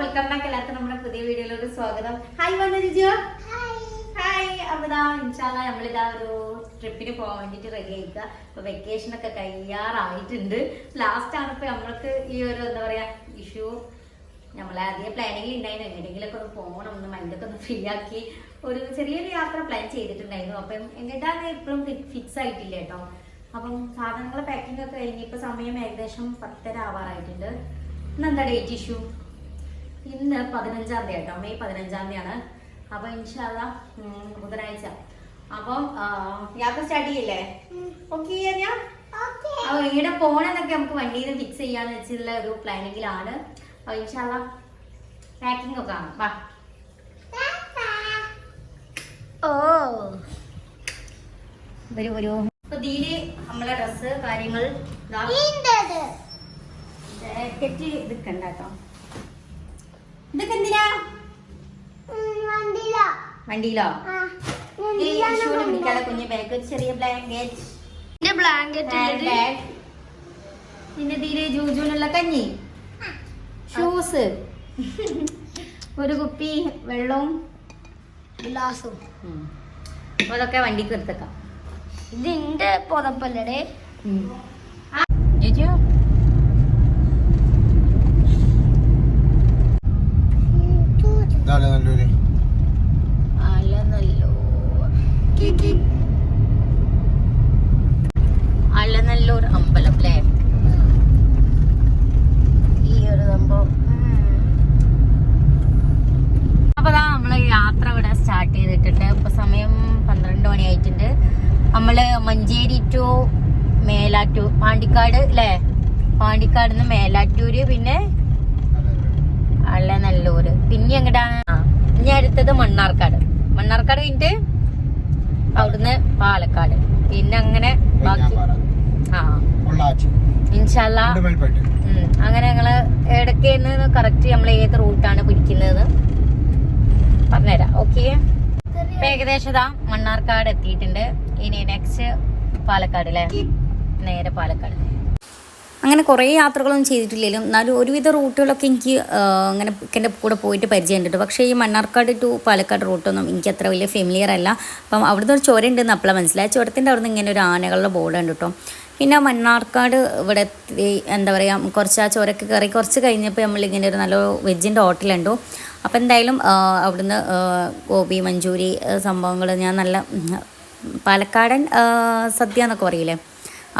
Welcome back എല്ലാവർക്കും നമ്മുടെ പുതിയ വീഡിയോയിലോട്ട് സ്വാഗതം. ഹായ് വന്നു രുചിയോ ഹായ് അപ്പതാ ഇൻഷാല്ല നമ്മളിതാ ഒരു ട്രിപ്പിന് പോകാൻ വേണ്ടിട്ട് റെഡി ആയിക്കുക ഇപ്പൊ വെക്കേഷൻ ഒക്കെ തയ്യാറായിട്ടുണ്ട് ലാസ്റ്റ് ആണ് ഇപ്പൊ നമ്മൾക്ക് ഈ ഒരു എന്താ പറയാ ഇഷ്യൂ നമ്മളെ അധികം പ്ലാനിങ്ങിൽ ഉണ്ടായിരുന്നു എങ്ങനെയെങ്കിലൊക്കെ ഒന്ന് പോകണം ഒന്ന് മൈൻഡൊക്കെ ഒന്ന് ഫ്രീ ആക്കി. ഒരു ചെറിയൊരു യാത്ര പ്ലാൻ ചെയ്തിട്ടുണ്ടായിരുന്നു. അപ്പം എന്നിട്ടാണ് ഇപ്പോഴും ഫിക്സ് ആയിട്ടില്ല കേട്ടോ. അപ്പം സാധനങ്ങളെ പാക്കിംഗ് ഒക്കെ കഴിഞ്ഞ് ഇപ്പൊ സമയം ഏകദേശം പത്തര ആവാറായിട്ടുണ്ട്. ഇന്ന് എന്താ ഡേറ്റ് ഇഷ്യൂ ഇന്ന് പതിനഞ്ചാം തീയതി കേട്ടോ. മെയ് പതിനഞ്ചാം തീയതിയാണ്. അപ്പൊ ഇൻഷാല്ല ബുധനാഴ്ച. അപ്പം യാത്ര സ്റ്റാർട്ട് ചെയ്യില്ലേ? ഓക്കെ ഞാൻ അപ്പൊ ഇവിടെ പോണെന്നൊക്കെ നമുക്ക് വണ്ടിയിൽ ഫിക്സ് ചെയ്യാന്ന് വെച്ചിട്ടുള്ള ഒരു പ്ലാനിങ്ങിലാണ് അപ്പൊ ഇൻഷാല്ല പാക്കിംഗ് ഒക്കെ ആണ് വാ. ഓ. വരൂ വരൂ അപ്പൊ ദീൽ നമ്മളെ ഡ്രസ്സ് കാര്യങ്ങൾ ജാക്കറ്റ് ഇതൊക്കെ ഉണ്ടാട്ടോ ഇതൊക്കെ എന്തിനാ? വണ്ടിയിലോ. ഈ ഷൂന് പിടിക്കാതെ കുഞ്ഞു ബാഗ് ഒരു ചെറിയ ബ്ലാങ്കറ്റ് ബ്ലാങ്കറ്റ് പിന്നെ തീരെ ജൂജൂനുള്ള കഞ്ഞി? ഷൂസ് ഒരു കുപ്പി വെള്ളവും ഗ്ലാസും. അപ്പൊ അതൊക്കെ വണ്ടിക്ക് എടുത്തേക്കാം. ഇതിന്റെ പുതപ്പല്ലേ ജുജു ഇതാണ് നല്ലൊരു? അലനല്ലൂർ അലനല്ലൂർ അമ്പലം അല്ലേ? ഈ ഒരു സംഭവം. അപ്പൊ അതാ നമ്മൾ യാത്ര ഇവിടെ സ്റ്റാർട്ട് ചെയ്തിട്ടുണ്ട്. ഇപ്പൊ സമയം പന്ത്രണ്ട് മണിയായിട്ടുണ്ട്. നമ്മൾ മഞ്ചേരി ടു മേലാറ്റൂർ പാണ്ടിക്കാട് അല്ലേ പാണ്ടിക്കാട് നിന്ന് മേലാറ്റൂര് പിന്നെ അലനല്ലൂര് പിന്നെ എങ്ങടാണ്? ഇനി അടുത്തത് മണ്ണാർക്കാട്. മണ്ണാർക്കാട് കഴിഞ്ഞിട്ട് അവിടുന്ന് പാലക്കാട്. പിന്നെ അങ്ങനെ ബാക്കി ആ. ഇൻഷല്ല അങ്ങനെ ഞങ്ങൾ എടക്കേന്ന് കറക്റ്റ് നമ്മൾ ഏത് റൂട്ടാണ് പിടിക്കുന്നത് പറഞ്ഞുതരാം. ഓക്കെ ഏകദേശം ഇതാ മണ്ണാർക്കാട് എത്തിയിട്ടുണ്ട്. ഇനി നെക്സ്റ്റ് പാലക്കാട് അല്ലേ നേരെ പാലക്കാട്. അങ്ങനെ കുറേ യാത്രകളൊന്നും ചെയ്തിട്ടില്ലെങ്കിലും എന്നാലും ഒരുവിധ റൂട്ടുകളൊക്കെ എനിക്ക് അങ്ങനെ എന്റെ കൂടെ പോയിട്ട് പരിചയമുണ്ട്. പക്ഷേ ഈ മണ്ണാർക്കാട് ടു പാലക്കാട് റൂട്ടൊന്നും എനിക്ക് അത്ര വലിയ ഫെമിലിയർ അല്ല. അപ്പം അവിടുന്ന് ഒരു ചുരം ഉണ്ടെന്ന് അപ്പോഴാണ് മനസ്സിലായി ചുരത്തിന്റെ അവിടുന്ന് ഇങ്ങനെ ഒരു ആനകളുടെ ബോർഡ് ഉണ്ട് കേട്ടോ പിന്നെ മണ്ണാർക്കാട് ഇവിടെ എന്താ പറയുക കുറച്ച് ആ ചുരക്ക് കയറി കുറച്ച് കഴിഞ്ഞപ്പോൾ നമ്മളിങ്ങനെ ഒരു നല്ല വെജിന്റെ ഹോട്ടലുണ്ടോ. അപ്പോൾ എന്തായാലും അവിടുന്ന് ഗോപി മഞ്ചൂരി സംഭവങ്ങൾ ഞാൻ നല്ല പാലക്കാടൻ സദ്യ എന്നൊക്കെ പറയില്ലേ?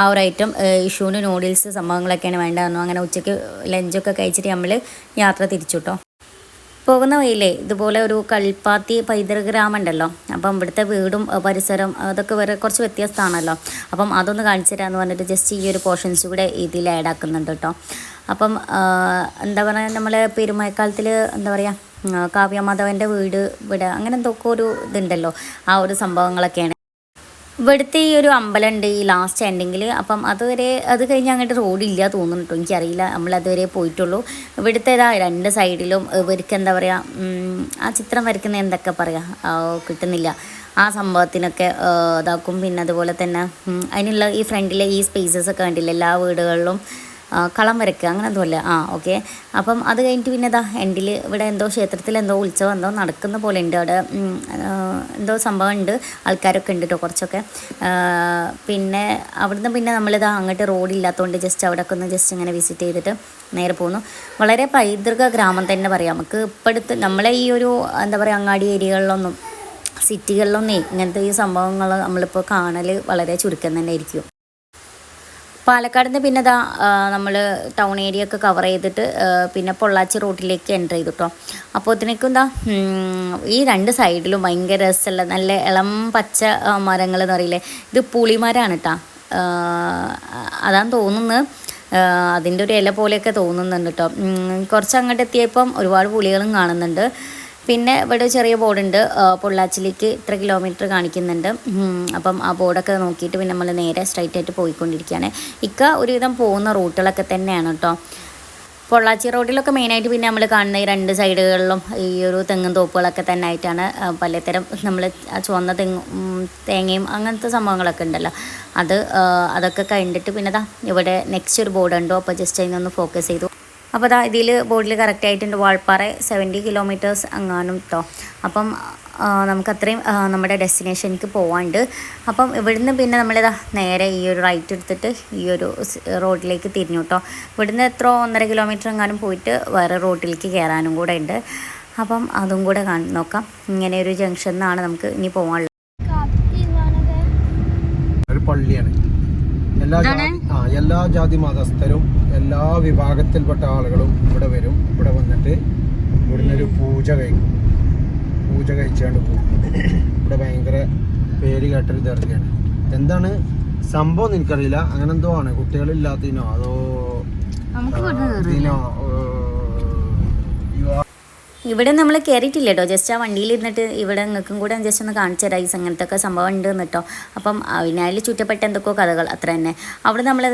ആ ഒരു ഐറ്റം ഇഷുവിന് നൂഡിൽസ് സംഭവങ്ങളൊക്കെയാണ് വേണ്ടതെന്നു അങ്ങനെ ഉച്ചയ്ക്ക് ലഞ്ചൊക്കെ കഴിച്ചിട്ട് നമ്മൾ യാത്ര തിരിച്ചു പോകുന്ന വഴിയിലേ ഇതുപോലെ ഒരു കൽപ്പാത്തി പൈതൃക ഗ്രാമം ഉണ്ടല്ലോ. അപ്പം ഇവിടുത്തെ വീടും പരിസരം അതൊക്കെ വേറെ കുറച്ച് വ്യത്യസ്തമാണല്ലോ. അപ്പം അതൊന്ന് കാണിച്ചു തരാമെന്ന് പറഞ്ഞിട്ട് ജസ്റ്റ് ഈ ഒരു പോർഷൻസ് കൂടെ ഇതിൽ ആഡ് ആക്കുന്നുണ്ട് കേട്ടോ. അപ്പം എന്താ പറയുക നമ്മൾ പെരുമഴക്കാലത്തിൽ എന്താ പറയുക കാവ്യമാധവന്റെ വീട് ഇവിടെ അങ്ങനെ എന്തൊക്കെ ഒരു ഇതുണ്ടല്ലോ. ആ ഒരു സംഭവങ്ങളൊക്കെയാണ്. ഇവിടുത്തെ ഈ ഒരു അമ്പലം ഉണ്ട് ഈ ലാസ്റ്റ് എൻഡിങ്ങിൽ അപ്പം അതുവരെ അത് കഴിഞ്ഞ് അങ്ങോട്ട് റോഡില്ല തോന്നുന്നു കേട്ടോ എനിക്കറിയില്ല. നമ്മൾ അതുവരെ പോയിട്ടുള്ളൂ. ഇവിടുത്തെ ഇതാ രണ്ട് സൈഡിലും ഇവർക്ക് എന്താ പറയുക ആ ചിത്രം വരയ്ക്കുന്ന എന്തൊക്കെ പറയുക കിട്ടുന്നില്ല. ആ സംഭവത്തിനൊക്കെ ഇതാക്കും. പിന്നെ അതുപോലെ തന്നെ അതിനുള്ള ഈ ഫ്രണ്ടിലെ ഈ സ്പേസസ് ഒക്കെ കണ്ടില്ല? എല്ലാ വീടുകളിലും കളം വരയ്ക്കുക അങ്ങനെ എന്തോ അല്ലേ? ആ ഓക്കെ. അപ്പം അത് കഴിഞ്ഞിട്ട് പിന്നെ ഇതാ എൻഡിൽ ഇവിടെ എന്തോ ക്ഷേത്രത്തിൽ എന്തോ ഉത്സവം എന്തോ നടക്കുന്ന പോലെ ഉണ്ട്. അവിടെ എന്തോ സംഭവം ഉണ്ട്. ആൾക്കാരൊക്കെ ഉണ്ട് കേട്ടോ കുറച്ചൊക്കെ. പിന്നെ അവിടുന്ന് പിന്നെ നമ്മളിതാ അങ്ങോട്ട് റോഡില്ലാത്തതുകൊണ്ട് ജസ്റ്റ് അവിടെയൊക്കെ ഒന്ന് ജസ്റ്റ് ഇങ്ങനെ വിസിറ്റ് ചെയ്തിട്ട് നേരെ പോകുന്നു വളരെ പൈതൃക ഗ്രാമം തന്നെ പറയാം നമുക്ക്. ഇപ്പോഴത്തെ നമ്മളെ ഈ ഒരു എന്താ പറയുക അങ്ങാടി ഏരിയകളിലൊന്നും സിറ്റികളിലൊന്നേ ഇങ്ങനത്തെ ഈ സംഭവങ്ങൾ നമ്മളിപ്പോൾ കാണൽ വളരെ ചുരുക്കം തന്നെ ആയിരിക്കും. പാലക്കാട് നിന്ന് പിന്നെ ഇതാ നമ്മൾ ടൗൺ ഏരിയ ഒക്കെ കവർ ചെയ്തിട്ട് പിന്നെ പൊള്ളാച്ചി റോട്ടിലേക്ക് എന്റർ ചെയ്തു കേട്ടോ അപ്പോൾ ഇതിനേക്കും എന്താ ഈ രണ്ട് സൈഡിലും ഭയങ്കര രസമുള്ള നല്ല ഇളം പച്ച മരങ്ങൾ എന്ന് പറയില്ലേ ഇത് പുളിമരമാണ് കേട്ടോ അതാണ് തോന്നുന്നത് അതിന്റെ ഒരു ഇല പോലെയൊക്കെ തോന്നുന്നുണ്ട് കേട്ടോ കുറച്ച് അങ്ങോട്ട് എത്തിയപ്പം ഒരുപാട് പുളികളും കാണുന്നുണ്ട്. പിന്നെ ഇവിടെ ചെറിയ ബോർഡുണ്ട്. പൊള്ളാച്ചിലേക്ക് ഇത്ര കിലോമീറ്റർ കാണിക്കുന്നുണ്ട്. അപ്പം ആ ബോർഡൊക്കെ നോക്കിയിട്ട് പിന്നെ നമ്മൾ നേരെ സ്ട്രൈറ്റ് ആയിട്ട് പോയിക്കൊണ്ടിരിക്കുകയാണ്. ഇക്ക ഒരുവിധം പോകുന്ന റൂട്ടുകളൊക്കെ തന്നെയാണ് കേട്ടോ പൊള്ളാച്ചി റോഡിലൊക്കെ മെയിനായിട്ട് പിന്നെ നമ്മൾ കാണുന്ന ഈ രണ്ട് സൈഡുകളിലും ഈ ഒരു തെങ്ങും തോപ്പുകളൊക്കെ തന്നെ ആയിട്ടാണ് പലതരം നമ്മൾ ചുവന്ന തെങ്ങും തേങ്ങയും അങ്ങനത്തെ സംഭവങ്ങളൊക്കെ ഉണ്ടല്ലോ. അത് അതൊക്കെ കണ്ടിട്ട് പിന്നെ ദാ ഇവിടെ നെക്സ്റ്റ് ഒരു ബോർഡ് ഉണ്ടോ അപ്പോൾ ജസ്റ്റ് അതിനൊന്ന് ഫോക്കസ് ചെയ്തു. അപ്പോൾ അതാ ഇതിൽ ബോർഡിൽ കറക്റ്റ് ആയിട്ടുണ്ട്. വാൾപ്പാറ സെവന്റി കിലോമീറ്റേഴ്സ് അങ്ങാനും കേട്ടോ അപ്പം നമുക്ക് അത്രയും നമ്മുടെ ഡെസ്റ്റിനേഷനിലേക്ക് പോകാണ്ട് അപ്പം ഇവിടുന്ന് പിന്നെ നമ്മളിതാ നേരെ ഈ ഒരു റൈറ്റ് എടുത്തിട്ട് ഈ ഒരു റോഡിലേക്ക് തിരിഞ്ഞു കേട്ടോ ഇവിടുന്ന് എത്ര ഒന്നര കിലോമീറ്റർ എങ്ങാനും പോയിട്ട് വേറെ റോഡിലേക്ക് കയറാനും കൂടെ ഉണ്ട് അപ്പം അതും കൂടെ കാണി നോക്കാം. ഇങ്ങനെ ഒരു ജംഗ്ഷനിൽ നിന്നാണ് നമുക്ക് ഇനി പോകാനുള്ളത് ഒരു പള്ളിയാണ്. എല്ലാ? ജാതി ആ എല്ലാ ജാതി മതസ്ഥരും എല്ലാ വിഭാഗത്തിൽപ്പെട്ട ആളുകളും ഇവിടെ വരും. ഇവിടെ വന്നിട്ട് ഇവിടുന്ന് ഒരു പൂജ കഴിക്കും. പൂജ കഴിച്ചാണ്ട് പോകും ഇവിടെ ഭയങ്കര പേര് കേട്ടൊരു ദർഗയാണ്. എന്താണ് സംഭവം എനിക്കറിയില്ല. അങ്ങനെ എന്തോ ആണ്. കുട്ടികളില്ലാത്തതിനോ? അതോ ഇതിനോ ഇവിടെ നമ്മൾ കയറിയിട്ടില്ല കേട്ടോ ജസ്റ്റ് ആ വണ്ടിയിൽ ഇരുന്നിട്ട് ഇവിടെ നിങ്ങൾക്കും കൂടെ ജസ്റ്റ് ഒന്ന് കാണിച്ചു തരാം ഈ അങ്ങനത്തെ ഒക്കെ സംഭവം ഉണ്ട് എന്നിട്ടോ അപ്പം അതിനായി ചുറ്റപ്പെട്ട എന്തൊക്കെയോ കഥകൾ അത്ര തന്നെ. അവിടെ നമ്മൾ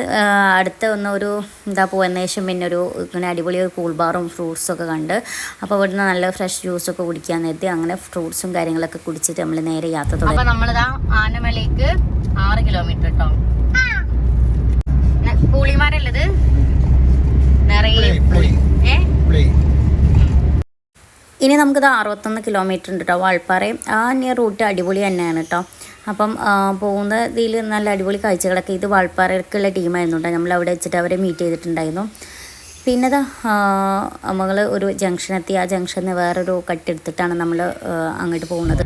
അടുത്ത ഒന്ന് ഒരു എന്താ പോകുന്ന ശേഷം പിന്നെ ഒരു ഇങ്ങനെ അടിപൊളി ഒരു കൂൾ ബാറും ഫ്രൂട്ട്സും ഒക്കെ കണ്ട് അപ്പോൾ ഇവിടുന്ന് നല്ല ഫ്രഷ് ജ്യൂസൊക്കെ കുടിക്കാൻ നേരത്തെ അങ്ങനെ ഫ്രൂട്ട്സും കാര്യങ്ങളൊക്കെ കുടിച്ചിട്ട് നമ്മൾ നേരെ യാത്ര തുടങ്ങി. അപ്പോൾ നമ്മളിതാ ആനമലയ്ക്ക് ആറ് കിലോമീറ്റർ കേട്ടോ കൂളിമാരല്ലത് നിറയെ. ഏ? ഇനി നമുക്കിത് അറുപത്തൊന്ന് കിലോമീറ്റർ ഉണ്ട് കേട്ടോ വാൾപ്പാറയും ആ നിയർ റൂട്ട് അടിപൊളി തന്നെയാണ് കേട്ടോ അപ്പം പോകുന്ന ഇതിൽ നല്ല അടിപൊളി കാഴ്ചകളൊക്കെ. ഇത് വാൾപ്പാറയ്ക്കുള്ള ടീമായിരുന്നു കേട്ടോ നമ്മൾ അവിടെ വെച്ചിട്ട് അവരെ മീറ്റ് ചെയ്തിട്ടുണ്ടായിരുന്നു. പിന്നെ നമ്മൾ ഒരു ജംഗ്ഷൻ എത്തി. ആ ജംഗ്ഷനിൽ വേറൊരു കട്ടെടുത്തിട്ടാണ് നമ്മൾ അങ്ങോട്ട് പോകുന്നത്.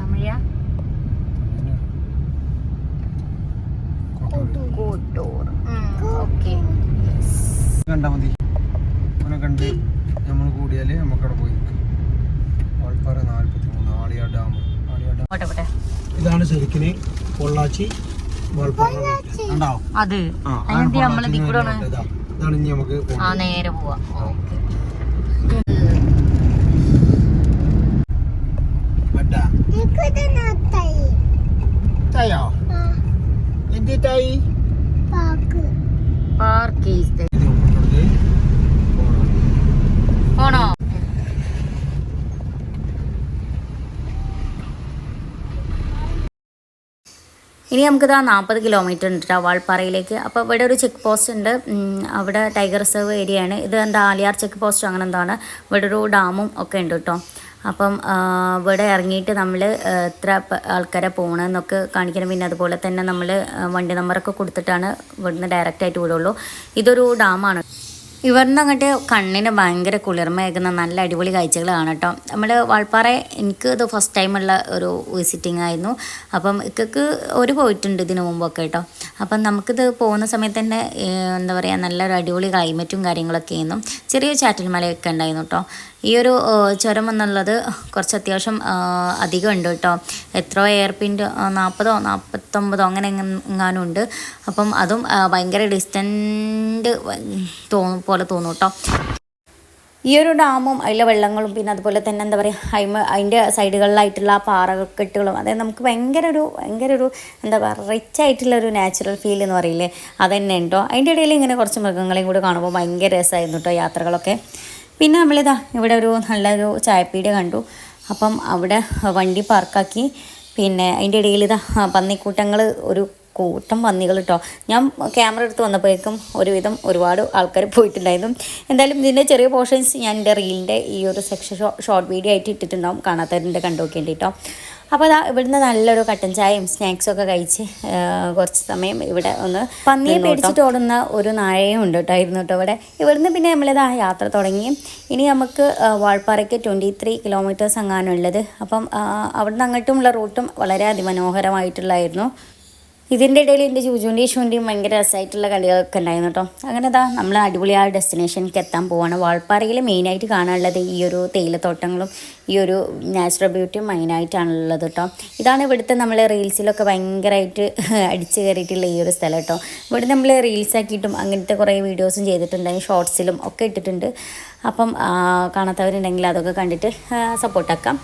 തമിഴ? കോട്ടൂർ ഓക്കെ. കണ്ടാ മതി. കണ്ട്. കൂടിയാൽ നമുക്കവിടെ പോയി നിൽക്കാം. വാൾപ്പാറ നാൽപ്പത്തി മൂന്ന് ആളിയാ ഡാം. ആളിയാ ഡാം ഇതാണ് ശരിക്കിന് പൊള്ളാച്ചി വാൾപ്പാറ ഉണ്ടാവും അത്. ഇതാണ് ഇനി നമുക്ക്. നേരെ പോവാം. ഓക്കെ. ബഡ്ഡ. തായോ? എന്ത് തായി പാർക്ക് പാർക്ക് കൊണ്ടുള്ളത് ഇനി നമുക്കിതാ നാൽപ്പത് കിലോമീറ്റർ ഉണ്ട് കേട്ടോ വാൾപ്പാറയിലേക്ക്. അപ്പോൾ ഇവിടെ ഒരു ചെക്ക് പോസ്റ്റ് ഉണ്ട്. അവിടെ ടൈഗർ റിസർവ് ഏരിയ ആണ്. ഇത് എന്താ ആലിയാർ ചെക്ക് പോസ്റ്റ് അങ്ങനെ എന്താണ്? ഇവിടെ ഒരു ഡാമും ഒക്കെ ഉണ്ട് കേട്ടോ അപ്പം ഇവിടെ ഇറങ്ങിയിട്ട് നമ്മൾ എത്ര ആൾക്കാരെ പോകണമെന്നൊക്കെ കാണിക്കണം. പിന്നെ അതുപോലെ തന്നെ നമ്മൾ വണ്ടി നമ്പറൊക്കെ കൊടുത്തിട്ടാണ് ഇവിടുന്ന് ഡയറക്റ്റായിട്ട് വിടുള്ളൂ. ഇതൊരു ഡാമാണ്. ഇവരുടെ അങ്ങോട്ട് കണ്ണിന് ഭയങ്കര കുളിർമയേക്കുന്ന നല്ല അടിപൊളി കാഴ്ചകളാണ് കേട്ടോ. നമ്മൾ വാൾപ്പാറ എനിക്ക് ഇത് ഫസ്റ്റ് ടൈമുള്ള ഒരു വിസിറ്റിംഗ് ആയിരുന്നു. അപ്പം ഇക്കക്ക് ഒരു പോയിട്ടുണ്ട് ഇതിനു മുമ്പൊക്കെ കേട്ടോ. അപ്പം നമുക്കിത് പോകുന്ന സമയത്ത് തന്നെ എന്താ പറയുക നല്ലൊരു അടിപൊളി ക്ലൈമറ്റും കാര്യങ്ങളൊക്കെ ആയിരുന്നു. ചെറിയ ചാറ്റൽ മലയൊക്കെ ഉണ്ടായിരുന്നു കേട്ടോ. ഈ ഒരു ചുരം എന്നുള്ളത് കുറച്ച് അത്യാവശ്യം അധികം ഉണ്ട് കേട്ടോ. എത്രയോ എയർപിന്റെ നാൽപ്പതോ നാൽപ്പത്തൊമ്പതോ അങ്ങനെ എങ്ങാനും ഉണ്ട്. അപ്പം അതും ഭയങ്കര ഡിസ്റ്റന്റ് തോന്നും പോലെ തോന്നും കേട്ടോ. ഈ ഒരു ഡാമും അതിലെ വെള്ളങ്ങളും പിന്നെ അതുപോലെ തന്നെ എന്താ പറയുക അതിമ അതിന്റെ സൈഡുകളിലായിട്ടുള്ള ആ പാറക്കെട്ടുകളും അതായത് നമുക്ക് ഭയങ്കര ഒരു ഭയങ്കര ഒരു എന്താ പറയുക റിച്ച് ആയിട്ടുള്ള ഒരു നാച്ചുറൽ ഫീൽ എന്ന് പറയില്ലേ അതന്നെ തന്നെ ഉണ്ടോ? അതിന്റെ ഇടയിൽ ഇങ്ങനെ കുറച്ച് മൃഗങ്ങളെയും കൂടി കാണുമ്പോൾ ഭയങ്കര രസമായിരുന്നു കേട്ടോ യാത്രകളൊക്കെ. പിന്നെ നമ്മളിതാ ഇവിടെ ഒരു നല്ലൊരു ചായപ്പീടിക കണ്ടു. അപ്പം അവിടെ വണ്ടി പാർക്കാക്കി പിന്നെ അതിന്റെ ഇടയിൽ ഇതാ പന്നിക്കൂട്ടങ്ങൾ ഒരു കൂട്ടം പന്നികൾ കേട്ടോ ഞാൻ ക്യാമറ എടുത്ത് വന്നപ്പോഴേക്കും ഒരുവിധം ഒരുപാട് ആൾക്കാർ പോയിട്ടുണ്ടായിരുന്നു. എന്തായാലും ഇതിന്റെ ചെറിയ പോർഷൻസ് ഞാൻ എന്റെ റീലിന്റെ ഈ ഒരു സെക്ഷൻ ഷോർട്ട് വീഡിയോ ആയിട്ട് ഇട്ടിട്ടുണ്ടാവും. കാണാത്തവരുടെ കണ്ടു നോക്കേണ്ടി കേട്ടോ അപ്പോൾ അതാ ഇവിടുന്ന് നല്ലൊരു കട്ടൻ ചായയും സ്നാക്സും ഒക്കെ കഴിച്ച് കുറച്ച് സമയം ഇവിടെ ഒന്ന് പന്നിയെ പേടിച്ചിട്ട് ഓടുന്ന ഒരു നായയും ഉണ്ട് കേട്ടോ ഇരുന്നു കേട്ടോ ഇവിടെ. ഇവിടുന്ന് പിന്നെ നമ്മളിതാ യാത്ര തുടങ്ങി. ഇനി നമുക്ക് വാൾപ്പാറയ്ക്ക് ട്വന്റി ത്രീ കിലോമീറ്റേഴ്സ് അങ്ങാനുള്ളത്. അപ്പം അവിടുന്ന് അങ്ങോട്ടുമുള്ള റൂട്ടും വളരെ അതിമനോഹരമായിട്ടുള്ളായിരുന്നു. ഇതിന്റെ ഇടയിൽ എന്റെ ജൂജുവിന്റെയും ഷൂന്റെയും ഭയങ്കര രസമായിട്ടുള്ള കളികളൊക്കെ ഉണ്ടായിരുന്നു കേട്ടോ. അങ്ങനെ ഇതാ നമ്മൾ അടിപൊളി ആ ഡെസ്റ്റിനേഷനിലേക്ക് എത്താൻ പോവാണ്. വാൾപ്പാറയിൽ മെയിനായിട്ട് കാണാനുള്ളത് ഈ ഒരു തേയിലത്തോട്ടങ്ങളും ഈ ഒരു നാച്ചുറൽ ബ്യൂട്ടിയും മെയിനായിട്ടാണുള്ളത് കേട്ടോ. ഇതാണ് ഇവിടുത്തെ നമ്മൾ റീൽസിലൊക്കെ ഭയങ്കരമായിട്ട് അടിച്ചു കയറിയിട്ടുള്ള ഈ ഒരു സ്ഥലം കേട്ടോ. ഇവിടെ നമ്മൾ റീൽസ് ആക്കിയിട്ടും അങ്ങനത്തെ കുറേ വീഡിയോസും ചെയ്തിട്ടുണ്ടായി ഷോർട്സിലും ഒക്കെ ഇട്ടിട്ടുണ്ട്. അപ്പം കാണാത്തവരുണ്ടെങ്കിൽ അതൊക്കെ കണ്ടിട്ട് സപ്പോർട്ടാക്കാം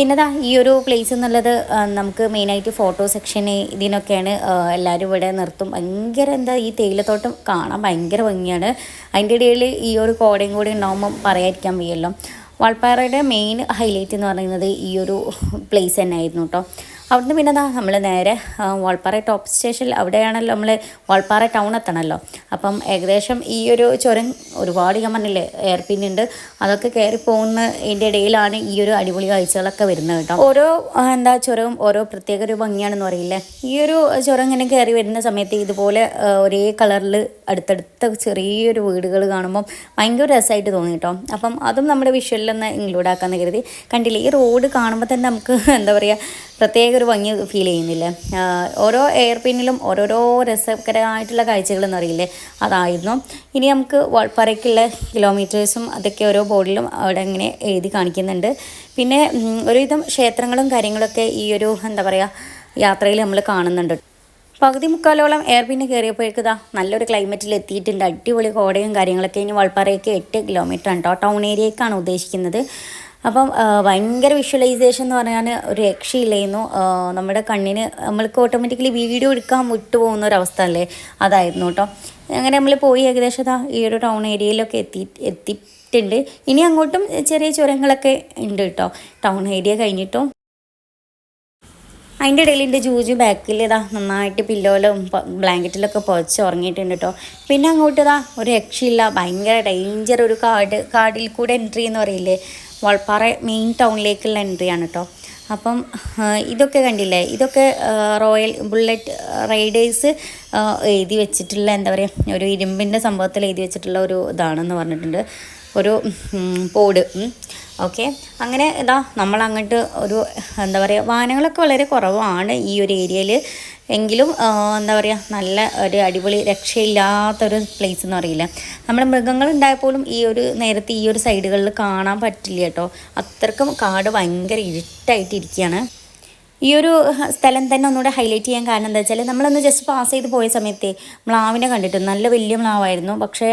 പിന്നെ ഈ ഒരു പ്ലേസ് എന്നുള്ളത് നമുക്ക് മെയിനായിട്ട് ഫോട്ടോ സെക്ഷന് ഇതിനൊക്കെയാണ് എല്ലാവരും ഇവിടെ നിർത്തും. ഭയങ്കര എന്താ ഈ തേയിലത്തോട്ടം കാണാൻ ഭയങ്കര ഭംഗിയാണ്. അതിന്റെ ഇടയിൽ ഈ ഒരു കോടയും കൂടി ഉണ്ടാകുമ്പം പറയാതിരിക്കാൻ വയ്യല്ലോ. വാൾപ്പാറയുടെ മെയിൻ ഹൈലൈറ്റ് എന്ന് പറയുന്നത് ഈ ഒരു പ്ലേസ് തന്നെ ആയിരുന്നു കേട്ടോ അവിടുന്ന് പിന്നെ എന്താ നമ്മൾ നേരെ വാൾപ്പാറ ടോപ്പ് സ്റ്റേഷനിൽ അവിടെയാണല്ലോ നമ്മൾ വാൾപ്പാറ ടൗൺ എത്തണമല്ലോ അപ്പം ഏകദേശം ഈ ഒരു ചുരം ഒരുപാട് ഞാൻ പറഞ്ഞില്ലേ എയർ പിൻ ഉണ്ട് അതൊക്കെ കയറി പോകുന്ന ഇതിന്റെ ഇടയിലാണ് ഈ ഒരു അടിപൊളി കാഴ്ചകളൊക്കെ വരുന്നത് കേട്ടോ. ഓരോ എന്താ ചുരവും ഓരോ പ്രത്യേക ഒരു ഭംഗിയാണെന്ന് പറയില്ലേ? ഈ ഒരു ചുരം ഇങ്ങനെ കയറി വരുന്ന സമയത്ത് ഇതുപോലെ ഒരേ കളറിൽ അടുത്തടുത്ത ചെറിയൊരു വീടുകൾ കാണുമ്പോൾ ഭയങ്കര രസമായിട്ട് തോന്നി കേട്ടോ. അപ്പം അതും നമ്മുടെ വിഷ്വലിൽ ഒന്ന് ഇൻക്ലൂഡ് ആക്കാമെന്ന് കരുതി. കണ്ടില്ലേ ഈ റോഡ് കാണുമ്പോൾ തന്നെ നമുക്ക് എന്താ പറയുക പ്രത്യേക ഒരു ഭംഗി ഫീൽ ചെയ്യുന്നില്ല. ഓരോ എയർ പിന്നിലും ഓരോരോ രസകരമായിട്ടുള്ള കാഴ്ചകൾ എന്നറിയില്ലേ അതായിരുന്നു. ഇനി നമുക്ക് വാൾപ്പാറയ്ക്കുള്ള കിലോമീറ്റേഴ്സും അതൊക്കെ ഓരോ ബോർഡിലും അവിടെ ഇങ്ങനെ എഴുതി കാണിക്കുന്നുണ്ട്. പിന്നെ ഒരുവിധം ക്ഷേത്രങ്ങളും കാര്യങ്ങളൊക്കെ ഈ ഒരു എന്താ പറയുക യാത്രയിൽ നമ്മൾ കാണുന്നുണ്ട്. പകുതി മുക്കാലോളം എയർ പിന്നെ കയറിയപ്പോഴേക്ക് ഇതാ നല്ലൊരു ക്ലൈമറ്റിൽ എത്തിയിട്ടുണ്ട്. അടിപൊളി കോടയും കാര്യങ്ങളൊക്കെ ഇനി വാൾപ്പാറയ്ക്ക് എട്ട് കിലോമീറ്റർ കേട്ടോ ടൗൺ ഏരിയക്കാണ് ഉദ്ദേശിക്കുന്നത്. അപ്പം ഭയങ്കര വിഷ്വലൈസേഷൻ എന്ന് പറഞ്ഞാൽ ഒരു രക്ഷയില്ലായിരുന്നു. നമ്മുടെ കണ്ണിന് നമ്മൾക്ക് ഓട്ടോമാറ്റിക്കലി വീഡിയോ എടുക്കാൻ വിട്ടുപോകുന്ന ഒരു അവസ്ഥ അല്ലേ? അതായിരുന്നു കേട്ടോ അങ്ങനെ നമ്മൾ പോയി ഏകദേശം ഈ ഒരു ടൗൺ ഏരിയയിലൊക്കെ എത്തി എത്തിയിട്ടുണ്ട്. ഇനി അങ്ങോട്ടും ചെറിയ ചുരങ്ങളൊക്കെ ഉണ്ട് കേട്ടോ ടൗൺ ഏരിയ കഴിഞ്ഞിട്ടും. അതിന്റെ ഇടയിൽ എന്റെ ജൂജു ബാക്കിൽ ഇതാ നന്നായിട്ട് പില്ലോയിലും ബ്ലാങ്കറ്റിലൊക്കെ പുതച്ച് ഉറങ്ങിയിട്ടുണ്ട് കേട്ടോ പിന്നെ അങ്ങോട്ട് ഇതാ ഒരു രക്ഷയില്ല. ഭയങ്കര ഡേഞ്ചർ ഒരു കാട് കാടിൽ കൂടെ എൻട്രി എന്ന് പറയില്ലേ? വാൾപ്പാറ മെയിൻ ടൗണിലേക്കുള്ള എൻട്രി ആണ് കേട്ടോ അപ്പം ഇതൊക്കെ കണ്ടില്ലേ? ഇതൊക്കെ റോയൽ ബുള്ളറ്റ് റൈഡേഴ്സ് എഴുതി വെച്ചിട്ടുള്ള എന്താ പറയുക ഒരു ഇരുമ്പിന്റെ സംഭവത്തിൽ എഴുതി വെച്ചിട്ടുള്ള ഒരു ഇതാണെന്ന് പറഞ്ഞിട്ടുണ്ട്. ഒരു പോഡ് ഓക്കെ അങ്ങനെ ഇതാ നമ്മൾ അങ്ങോട്ട് ഒരു എന്താ പറയുക വാഹനങ്ങളൊക്കെ വളരെ കുറവാണ് ഈ ഒരു ഏരിയയിൽ എങ്കിലും എന്താ പറയുക നല്ല ഒരു അടിപൊളി രക്ഷയില്ലാത്തൊരു പ്ലേസ് എന്ന് പറയില്ല. നമ്മുടെ മൃഗങ്ങൾ ഉണ്ടായപ്പോലും ഈ ഒരു നേരത്തെ ഈ ഒരു സൈഡുകളിൽ കാണാൻ പറ്റില്ല കേട്ടോ. അത്രക്കും കാട് ഭയങ്കര ഇരുട്ടായിട്ടിരിക്കുകയാണ് ഈ ഒരു സ്ഥലം തന്നെ ഒന്നുകൂടെ ഹൈലൈറ്റ് ചെയ്യാൻ കാരണം എന്താ വെച്ചാൽ നമ്മളൊന്ന് ജസ്റ്റ് പാസ് ചെയ്ത് പോയ സമയത്ത് മ്ലാവിനെ കണ്ടിട്ട് നല്ല വലിയ മ്ലാവായിരുന്നു. പക്ഷേ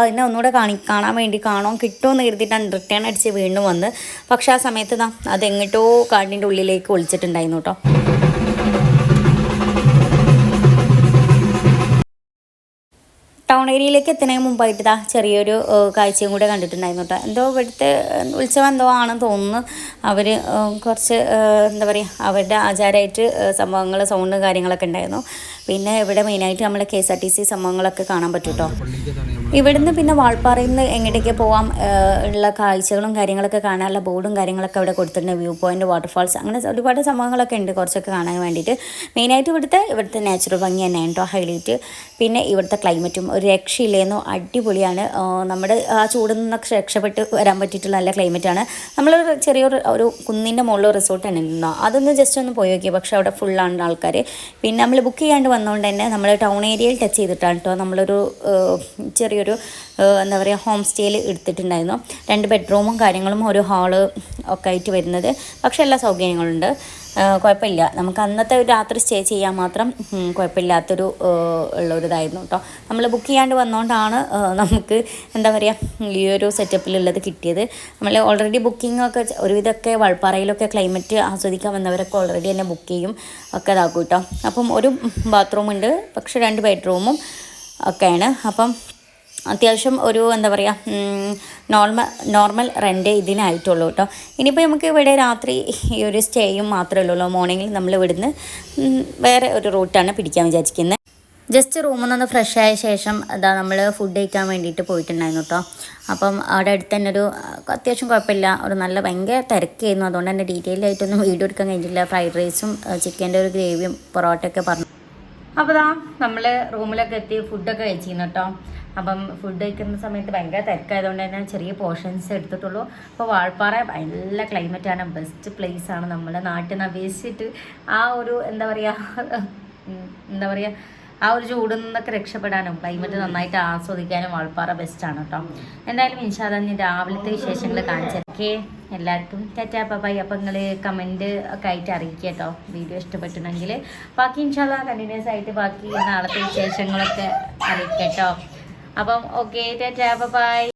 അതിനെ ഒന്നുകൂടെ കാണി കാണാൻ വേണ്ടി കാണാൻ കിട്ടുമെന്ന് കരുതിയിട്ടാണ് റിട്ടേൺ അടിച്ച് വീണ്ടും വന്ന്. പക്ഷേ ആ സമയത്ത് ദാ അത് എങ്ങോട്ടോ കാടിന്റെ ഉള്ളിലേക്ക് ഒളിച്ചിട്ടുണ്ടായിരുന്നു കേട്ടോ. ടൗൺ ഏരിയയിലേക്ക് എത്തുന്നതിന് മുമ്പായിട്ട് ഇതാ ചെറിയൊരു കാഴ്ചയും കൂടെ കണ്ടിട്ടുണ്ടായിരുന്നു കേട്ടോ എന്തോ ഇവിടുത്തെ ഉത്സവം എന്തോ ആണെന്ന് തോന്നുന്നു. അവർ കുറച്ച് എന്താ പറയുക അവരുടെ ആചാരമായിട്ട് സംഭവങ്ങൾ സൗണ്ട് കാര്യങ്ങളൊക്കെ ഉണ്ടായിരുന്നു. പിന്നെ ഇവിടെ മെയിനായിട്ട് നമ്മൾ K S R T C സംഭവങ്ങളൊക്കെ കാണാൻ പറ്റും കേട്ടോ ഇവിടുന്ന് പിന്നെ വാൾപ്പാറയിൽ നിന്ന് എങ്ങോട്ടേക്ക് പോവാം ഉള്ള കാഴ്ചകളും കാര്യങ്ങളൊക്കെ കാണാനുള്ള ബോർഡും കാര്യങ്ങളൊക്കെ അവിടെ കൊടുത്തിട്ടുണ്ട്. വ്യൂ പോയിന്റ് വാട്ടർഫാൾസ് അങ്ങനെ ഒരുപാട് സംഭവങ്ങളൊക്കെ ഉണ്ട് കുറച്ചൊക്കെ കാണാൻ വേണ്ടിയിട്ട്. മെയിനായിട്ട് ഇവിടുത്തെ ഇവിടുത്തെ നാച്ചുറൽ ഭംഗി തന്നെയാണ് കേട്ടോ ഹൈലൈറ്റ് പിന്നെ ഇവിടുത്തെ ക്ലൈമറ്റും ഒരു രക്ഷയില്ലേന്നോ അടിപൊളിയാണ്. നമ്മുടെ ആ ചൂടിൽ നിന്നൊക്കെ രക്ഷപ്പെട്ട് വരാൻ പറ്റിയിട്ടുള്ള നല്ല ക്ലൈമറ്റാണ് നമ്മൾ ചെറിയൊരു ഒരു കുന്നിന്റെ മുകളിൽ റിസോർട്ടാണ് നിന്നോ. അതൊന്ന് ജസ്റ്റ് ഒന്ന് പോയി നോക്കി പക്ഷേ അവിടെ ഫുള്ളാണ് ആൾക്കാർ പിന്നെ നമ്മൾ ബുക്ക് ചെയ്യാണ്ട് വന്നുകൊണ്ട് തന്നെ നമ്മൾ ടൗൺ ഏരിയയിൽ ടച്ച് ചെയ്തിട്ടാണ് കേട്ടോ നമ്മളൊരു ഏഹ്, ചെറിയൊരു എന്താ പറയുക ഹോം സ്റ്റേയിൽ എടുത്തിട്ടുണ്ടായിരുന്നു. രണ്ട് ബെഡ്റൂമും കാര്യങ്ങളും ഒരു ഹാൾ ഒക്കെ ആയിട്ട് വരുന്നത്. പക്ഷേ എല്ലാ സൗകര്യങ്ങളുണ്ട്. കുഴപ്പമില്ല. നമുക്ക് അന്നത്തെ ഒരു രാത്രി സ്റ്റേ ചെയ്യാൻ മാത്രം കുഴപ്പമില്ലാത്തൊരു ഉള്ളൊരിതായിരുന്നു കേട്ടോ. നമ്മൾ ബുക്ക് ചെയ്യാണ്ട് വന്നുകൊണ്ടാണ് നമുക്ക് എന്താ പറയുക ഈ ഒരു സെറ്റപ്പിലുള്ളത് കിട്ടിയത്. നമ്മൾ ഓൾറെഡി ബുക്കിംഗ് ഒക്കെ ഒരുവിധമൊക്കെ വൾപ്പാറയിലൊക്കെ ക്ലൈമറ്റ് ആസ്വദിക്കാൻ വന്നവരൊക്കെ ഓൾറെഡി തന്നെ ബുക്ക് ചെയ്യും. ഒക്കെ ഇതാക്കും കേട്ടോ. അപ്പം ഒരു ബാത്റൂമുണ്ട് പക്ഷെ രണ്ട് ബെഡ്റൂമും ഒക്കെയാണ്. അപ്പം അത്യാവശ്യം ഒരു എന്താ പറയുക നോർമൽ നോർമൽ റെന്റ് ഇതിനായിട്ടുള്ളൂ കേട്ടോ ഇനിയിപ്പോൾ നമുക്ക് ഇവിടെ രാത്രി ഈ ഒരു സ്റ്റേയും മാത്രമേ ഉള്ളൂ മോർണിംഗിൽ നമ്മൾ ഇവിടുന്ന് വേറെ ഒരു റൂട്ടാണ് പിടിക്കാൻ വിചാരിക്കുന്നത് ജസ്റ്റ് റൂമിൽ നിന്ന് ഫ്രഷ് ആയ ശേഷം അതാ നമ്മൾ ഫുഡ് കഴിക്കാൻ വേണ്ടിയിട്ട് പോയിട്ടുണ്ടായിരുന്നു കേട്ടോ അപ്പം അവിടെ അടുത്ത് തന്നെ ഒരു അത്യാവശ്യം കുഴപ്പമില്ല. ഒരു നല്ല ഭയങ്കര തിരക്കായിരുന്നു. അതുകൊണ്ട് തന്നെ ഡീറ്റെയിൽ ആയിട്ടൊന്നും വീഡിയോ എടുക്കാൻ കഴിഞ്ഞില്ല ഫ്രൈഡ് റൈസും ചിക്കന്റെ ഒരു ഗ്രേവിയും പൊറോട്ടയൊക്കെ പറഞ്ഞു. അപ്പോൾ നമ്മൾ റൂമിലൊക്കെ എത്തി ഫുഡൊക്കെ കഴിച്ചിരുന്നു കേട്ടോ അപ്പം ഫുഡ് കഴിക്കുന്ന സമയത്ത് ഭയങ്കര തിരക്കായതുകൊണ്ട് തന്നെ ചെറിയ പോർഷൻസ് എടുത്തിട്ടുള്ളൂ. അപ്പോൾ വാൾപ്പാറ നല്ല ക്ലൈമറ്റാണ് ബെസ്റ്റ് പ്ലേസ് ആണ് നമ്മുടെ നാട്ടിൽ നിന്ന് അപേക്ഷിച്ചിട്ട് ആ ഒരു എന്താ പറയുക എന്താ പറയുക ആ ഒരു ചൂടിൽ നിന്നൊക്കെ രക്ഷപ്പെടാനും ക്ലൈമറ്റ് നന്നായിട്ട് ആസ്വദിക്കാനും വാൾപ്പാറ ആണ് കേട്ടോ. എന്തായാലും ഇൻഷാദ് ഞാൻ രാവിലത്തെ വിശേഷങ്ങൾ കാണിച്ചൊക്കെ എല്ലാവർക്കും ടാറ്റാ ബൈ അപ്പം നിങ്ങൾ കമന്റ് ഒക്കെ ആയിട്ട് അറിയിക്കുക കേട്ടോ. വീഡിയോ ഇഷ്ടപ്പെട്ടിട്ടുണ്ടെങ്കിൽ ബാക്കി ഇൻഷാദ് കണ്ടിന്യൂസ് ആയിട്ട് ബാക്കി നാളത്തെ വിശേഷങ്ങളൊക്കെ അറിയിക്കാം കേട്ടോ. അപ്പം ഓക്കെ ടാറ്റാ ബൈ